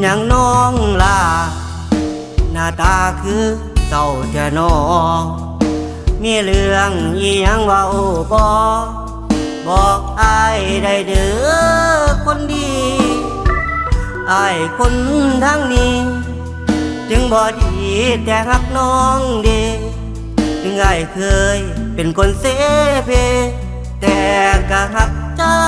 อย่างน้องล่ะหน้าตาคือเจ้าจะนอมีเรื่องอีหยังว่าอบอบอกอายได้เด้อคนดีอายคนทางนี้ จึงบ่ดีแต่หักน้องดีถึงอายเคยเป็นคนเสเพแต่ก็หักเจ้า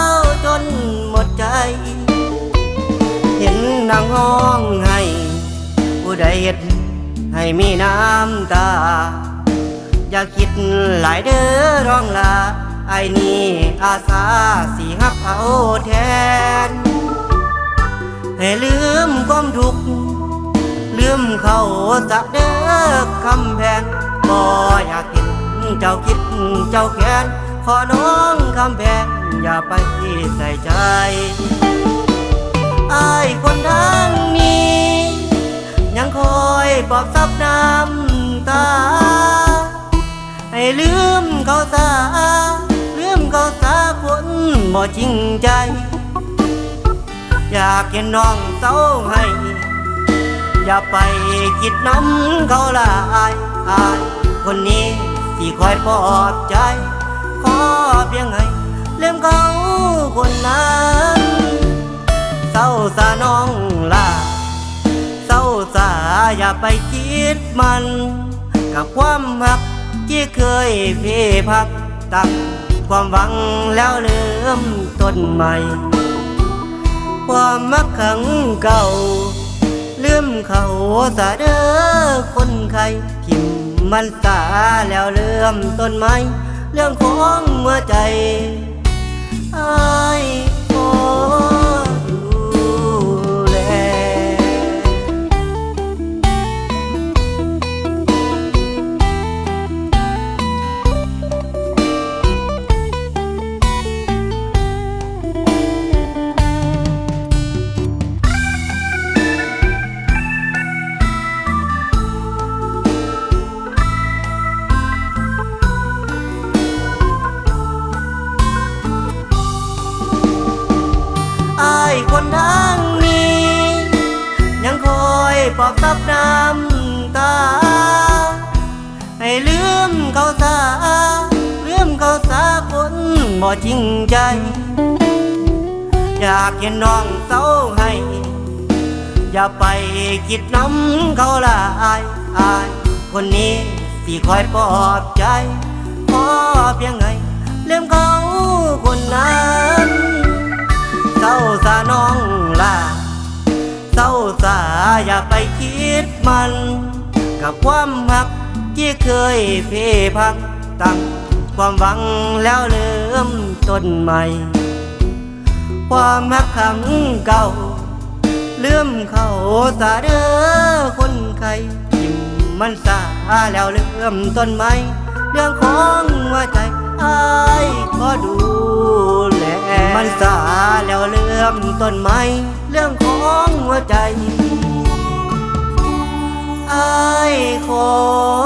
นนางห้องให้ ผู้ใดเห็ดให้มีน้ำตา อย่าคิดหลายเด้อร้องลาไอ้นี่อาสาสีหักเอาแทน ให้ลืมความทุกข์ลืมเขาสักเด้อคำแพงบ่อยากเห็นเจ้าคิดเจ้าแค้นขอน้องคำแพงอย่าไปใส่ใจไอ้คน อบซับน้ำตา ให้ลืมเขาซาลืมเขาซาคนบ่จริงใจ อยากเห็นน้องเศร้าให้ อย่าไปคิดน้ำเขาละอายอายคนนี้ที่คอยปลอบใจ ขอเพียงให้ ไปคิดมัน กับความหักที่เคยเพพักตั้งความหวังแล้วเริ่มต้นใหม่ ความมักขังเก่าลืมเขาสาเด้อคนใครทิมมันสาแล้วเริ่มต้นใหม่เรื่องของหัวใจอ้ายขอ อนทางนี้ ยังคอยปอบซับน้ำตา ให้ลืมเขาซาลืมเขาซาคนบ่จริงใจ อยากเห็นน้องเศร้าให้ อย่าไปคิดน้ำเขาละอายอายคนนี้ที่คอยปลอบใจขอเพียงไงลืมเขาคนนั้น อย่าไปคิดมัน กับความหักที่เคยเพพักตั้งความหวังแล้วเริ่มต้นใหม่ ความหักคำเก่าลืมเขาสาเด้อคนใครทิมมันสาแล้วเริ่มต้นใหม่เรื่องของหัวใจอายขอดูแลมันสาแล้วเริ่มต้นใหม่เรื่องของหัวใจ อายขอ